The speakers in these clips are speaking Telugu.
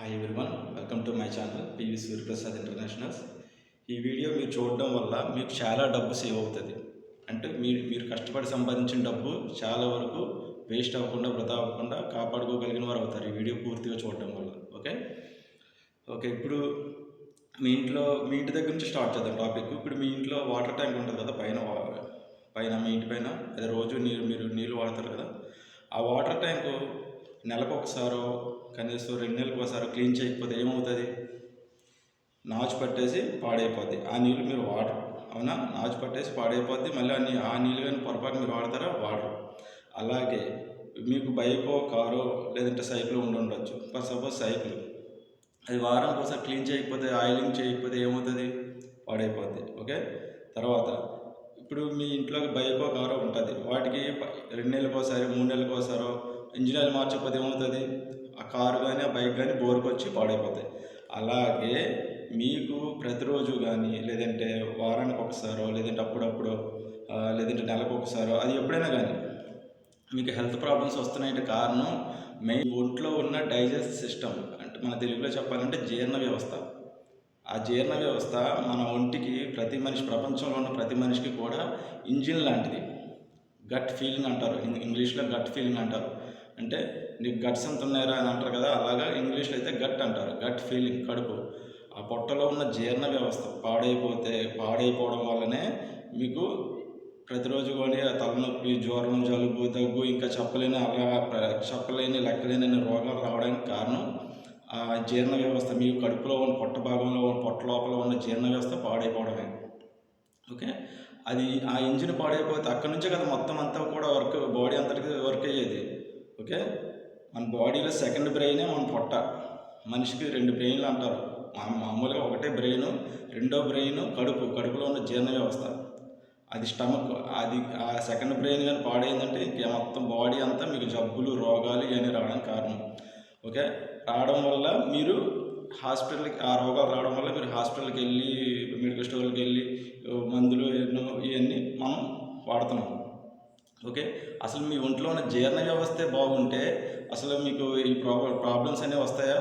Hi everyone welcome to my channel PV Suryaprasad internationals ఈ వీడియో మీరు చూడడం వల్ల మీకు చాలా డబ్బు సేవ్ అవుతుంది. అంటే మీరు మీరు కష్టపడి సంపాదించిన డబ్బు చాలా వరకు వేస్ట్ అవ్వకుండా వృధా అవ్వకుండా కాపాడుకోగలిగిన వారు అవుతారు ఈ వీడియో పూర్తిగా చూడడం వల్ల. ఓకే ఓకే ఇప్పుడు మీ ఇంట్లో మీ ఇంటి దగ్గర నుంచి స్టార్ట్ చేద్దాం టాపిక్ ఇప్పుడు మీ ఇంట్లో వాటర్ ట్యాంక్ ఉంటుంది కదా పైన పైన మీ ఇంటి పైన అదే రోజు నీరు మీరు నీళ్ళు వాడతారు కదా ఆ వాటర్ ట్యాంకు నెలకు ఒకసారో కనీసం రెండు నెలలకు ఒకసారి క్లీన్ చేయకపోతే ఏమవుతుంది? నాచు పట్టేసి పాడైపోద్ది. ఆ నీళ్ళు మీరు వాడరు. అవునా? నాచు పట్టేసి పాడైపోద్ది. మళ్ళీ ఆ ఆ నీళ్ళు కానీ పొరపాటు మీరు వాడతారా? వాడరు. అలాగే మీకు బైకో కారో లేదంటే సైకిల్ ఉండి ఉండొచ్చు. For suppose cycle. అది వారానికి ఒకసారి క్లీన్ చేయకపోతే ఆయిలింగ్ చేయకపోతే ఏమవుతుంది? పాడైపోద్ది. ఓకే? తర్వాత ఇప్పుడు మీ ఇంట్లో బైకో కారో ఉంటుంది. వాటికి రెండు నెలలకోసారి మూడు నెలలకు ఒకసారో ఇంజిన్ ఆయిల్ మార్చకపోతే ఏమవుతుంది ఆ కారు కానీ ఆ బైక్ కానీ బోర్కి వచ్చి పాడైపోతాయి. అలాగే మీకు ప్రతిరోజు కానీ లేదంటే వారానికి ఒకసారో లేదంటే అప్పుడప్పుడు లేదంటే నెలకు ఒకసారో అది ఎప్పుడైనా కానీ మీకు హెల్త్ ప్రాబ్లమ్స్ వస్తున్నాయంటే కారణం మెయిన్ ఒంట్లో ఉన్న డైజెస్ట్ సిస్టమ్. అంటే మన తెలుగులో చెప్పాలంటే జీర్ణ వ్యవస్థ. ఆ జీర్ణ వ్యవస్థ మన ఒంటికి ప్రతి మనిషి ప్రపంచంలో ఉన్న ప్రతి మనిషికి కూడా ఇంజిన్ లాంటిది. గట్ ఫీలింగ్ అంటారు. ఇంగ్లీష్లో గట్ ఫీలింగ్ అంటారు. అంటే నీకు గట్స్ ఎంత ఉన్నాయరా అని అంటారు కదా అలాగా ఇంగ్లీష్లో అయితే గట్ అంటారు. గట్ ఫీలింగ్ కడుపు. ఆ పొట్టలో ఉన్న జీర్ణ వ్యవస్థ పాడైపోతే పాడైపోవడం వల్లనే మీకు ప్రతిరోజు కానీ ఆ తలనొప్పి జ్వరం జలుబు దగ్గు ఇంకా చెప్పలేని అలా చెప్పలేని లెక్కలేని రోగాలు రావడానికి కారణం ఆ జీర్ణ వ్యవస్థ. మీ కడుపులో ఉన్న పొట్ట భాగంలో ఉన్న పొట్ట లోపల ఉన్న జీర్ణ వ్యవస్థ పాడైపోవడమే. ఓకే? అది ఆ ఇంజిన్ పాడైపోతే అక్కడి నుంచే కదా మొత్తం అంతా కూడా వర్క్ బాడీ అంతటికి వర్క్ అయ్యేది. ఓకే? మన బాడీలో సెకండ్ బ్రెయినే మన పొట్ట. మనిషికి రెండు బ్రెయిన్లు అంటారు. మామూలుగా ఒకటే బ్రెయిన్ రెండో బ్రెయిన్ కడుపు. కడుపులో ఉన్న జీర్ణ వ్యవస్థ. అది స్టమక్. అది ఆ సెకండ్ బ్రెయిన్ కానీ పాడైందంటే ఇంకే మొత్తం బాడీ అంతా మీకు జబ్బులు రోగాలు ఇవన్నీ రావడానికి కారణం. ఓకే? రావడం వల్ల మీరు హాస్పిటల్కి ఆ రోగాలు రావడం వల్ల మీరు హాస్పిటల్కి వెళ్ళి మెడికల్ స్టోర్కి వెళ్ళి మందులు ఎన్నో ఇవన్నీ మనం వాడుతున్నాం. ఓకే? అసలు మీ ఒంట్లో ఉన్న జీర్ణ వ్యవస్థే బాగుంటే అసలు మీకు ఈ ప్రాబ్లం ప్రాబ్లమ్స్ అనేవి వస్తాయా?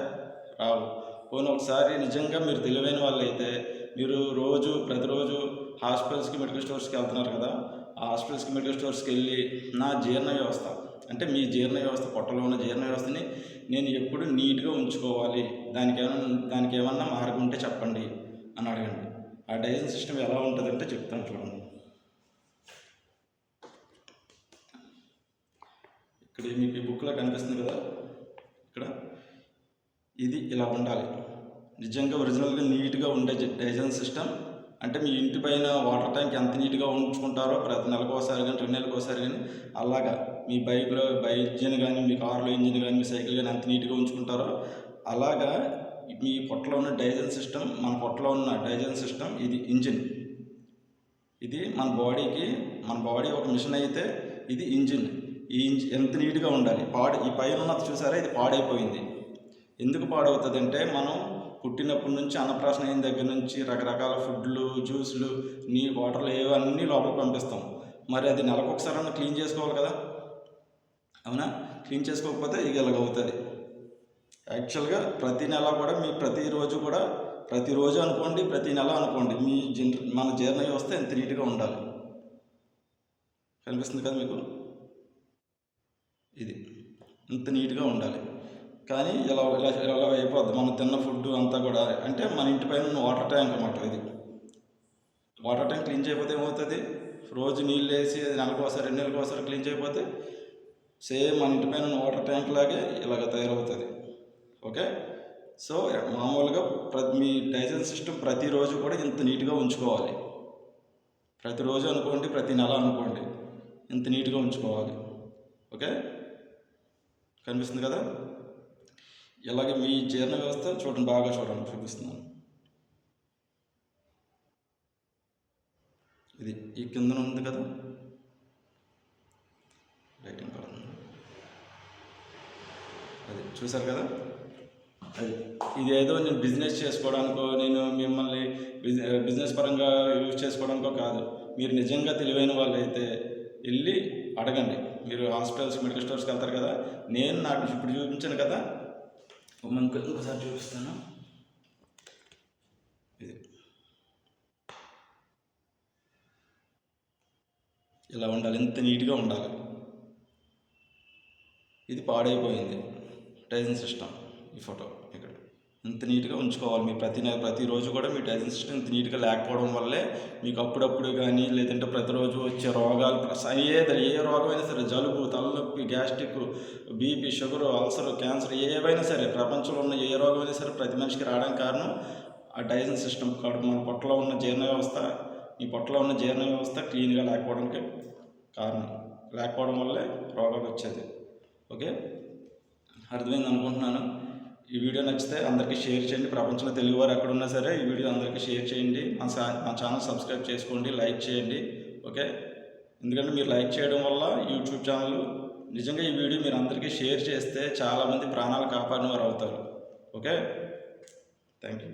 రావు. పోనీ ఒకసారి నిజంగా మీరు తెలివైన వాళ్ళైతే మీరు రోజు ప్రతిరోజు హాస్పిటల్స్కి మెడికల్ స్టోర్స్కి వెళ్తున్నారు కదా? ఆ హాస్పిటల్స్కి మెడికల్ స్టోర్స్కి వెళ్ళి నా జీర్ణ వ్యవస్థ అంటే మీ జీర్ణ వ్యవస్థ పొట్టలో ఉన్న జీర్ణ వ్యవస్థని నేను ఎప్పుడు నీట్గా ఉంచుకోవాలి. దానికి ఏమైనా దానికి ఏమన్నా మార్గం ఉంటే చెప్పండి అని అడగండి. ఆ డైజెషన్ సిస్టమ్ ఎలా ఉంటుందంటే చెప్తాను చూడండి. ఇక్కడ మీకు ఈ బుక్లో కనిపిస్తుంది కదా? ఇక్కడ. ఇది ఇలా ఉండాలి. నిజంగా ఒరిజినల్గా నీట్గా ఉండే డైజెషన్ సిస్టమ్ అంటే మీ ఇంటి పైన వాటర్ ట్యాంక్ ఎంత నీట్గా ఉంచుకుంటారో ప్రతి నెలకు ఒకసారి కానీ రెండు నెలలకు ఒకసారి కానీ అలాగా మీ బైక్లో బైక్ ఇంజిన్ కానీ మీ కారులో ఇంజిన్ కానీ మీ సైకిల్ కానీ ఎంత నీట్గా ఉంచుకుంటారో అలాగా మీ పొట్టలో ఉన్న డైజన్ సిస్టమ్ మన పొట్టలో ఉన్న డైజెషన్ సిస్టమ్ ఇది ఇంజిన్. ఇది మన బాడీకి మన బాడీ ఒక మిషన్ అయితే ఇది ఇంజిన్. ఈ ఎంత నీట్గా ఉండాలి? పాడు ఈ పైన ఉన్నది చూసారా? ఇది పాడైపోయింది. ఎందుకు పాడవుతుంది అంటే మనం పుట్టినప్పటి నుంచి అన్నప్రాసన అయిన దగ్గర నుంచి రకరకాల ఫుడ్లు జ్యూస్లు నీ వాటర్లు ఏవో అన్నీ లోపలికి పంపిస్తాం. మరి అది నెలకు ఒకసారి క్లీన్ చేసుకోవాలి కదా? అవునా? క్లీన్ చేసుకోకపోతే ఇక ఇలాగవుతుంది యాక్చువల్గా ప్రతి నెల కూడా మీ ప్రతిరోజు కూడా ప్రతిరోజు అనుకోండి ప్రతి నెల అనుకోండి. మీ జిన్ మన జీర్ణ వ్యవస్థ ఎంత నీట్గా ఉండాలి. కనిపిస్తుంది కదా మీకు? ఇది. ఇంత నీట్గా ఉండాలి. కానీ ఇలా ఇలా ఇలా అయిపోద్ది? మనం తిన్న ఫుడ్ అంతా కూడా అంటే మన ఇంటి పైన ఉన్న వాటర్ ట్యాంక్ అన్నమాట ఇది. వాటర్ ట్యాంక్ క్లీన్ చేయకపోతే ఏమవుతుంది? రోజు నీళ్ళు వేసి అది నెలకు ఒకసారి రెండు నెలలకు ఒకసారి క్లీన్ చేయకపోతే సేమ్ మన ఇంటి పైన ఉన్న వాటర్ ట్యాంక్ లాగే ఇలాగ తయారవుతుంది. ఓకే? సో మామూలుగా ప్రతి మీ డైజెషన్ సిస్టమ్ ప్రతిరోజు కూడా ఇంత నీట్గా ఉంచుకోవాలి. ప్రతిరోజు అనుకోండి ప్రతి నెల అనుకోండి ఇంత నీట్గా ఉంచుకోవాలి. ఓకే? కనిపిస్తుంది కదా? ఇలాగే మీ జీర్ణ వ్యవస్థ చూడండి బాగా చూడండి చూపిస్తున్నాను. ఇది ఈ కిందన ఉంది కదా? లైటింగ్ పడుతుంది అది చూసారు కదా? అది ఇది ఏదో నేను బిజినెస్ చేసుకోవడానికో నేను మిమ్మల్ని బిజినెస్ పరంగా యూజ్ చేసుకోవడానికో కాదు. మీరు నిజంగా తెలివైన వాళ్ళు అయితే వెళ్ళి అడగండి. మీరు హాస్పిటల్స్ మెడికల్ స్టోర్స్కి వెళ్తారు కదా నేను నాకు ఇప్పుడు చూపించాను కదా ఇంకొకసారి ఇంకోసారి చూపిస్తాను. ఇది. ఇలా ఉండాలి ఇంత నీట్గా ఉండాలి. ఇది పాడైపోయింది. టైజన్ సిస్టమ్ ఈ ఫోటో ఇక్కడ. ఇంత నీట్గా ఉంచుకోవాలి. మీ ప్రతి నెల ప్రతిరోజు కూడా మీ డైజెషన్ సిస్టమ్ ఇంత నీట్గా లేకపోవడం వల్లే మీకు అప్పుడప్పుడు కానీ లేదంటే ప్రతిరోజు వచ్చే రోగాలు ఏదైనా ఏ రోగమైనా సరే జలుబు తలనొప్పి gastric BP sugar ulcer cancer ఏవైనా సరే ప్రపంచంలో ఉన్న ఏ రోగమైనా సరే ప్రతి మనిషికి రావడానికి కారణం ఆ డైజెషన్ సిస్టమ్ కాదు. మన పొట్టలో ఉన్న జీర్ణ వ్యవస్థ మీ పొట్టలో ఉన్న జీర్ణ వ్యవస్థ క్లీన్గా లేకపోవడానికి కారణం. లేకపోవడం వల్లే రోగాలు వచ్చేది. ఓకే? అర్థమైంది అనుకుంటున్నాను. ఈ వీడియో నచ్చితే అందరికీ షేర్ చేయండి. ప్రపంచంలో తెలుగువారు ఎక్కడున్నా సరే ఈ వీడియో అందరికీ షేర్ చేయండి. మా సా మా ఛానల్ సబ్స్క్రైబ్ చేసుకోండి లైక్ చేయండి. ఓకే? ఎందుకంటే మీరు లైక్ చేయడం వల్ల యూట్యూబ్ ఛానల్ నిజంగా ఈ వీడియో మీరు అందరికీ షేర్ చేస్తే చాలామంది ప్రాణాలు కాపాడిన వారు అవుతారు ఓకే? Thank you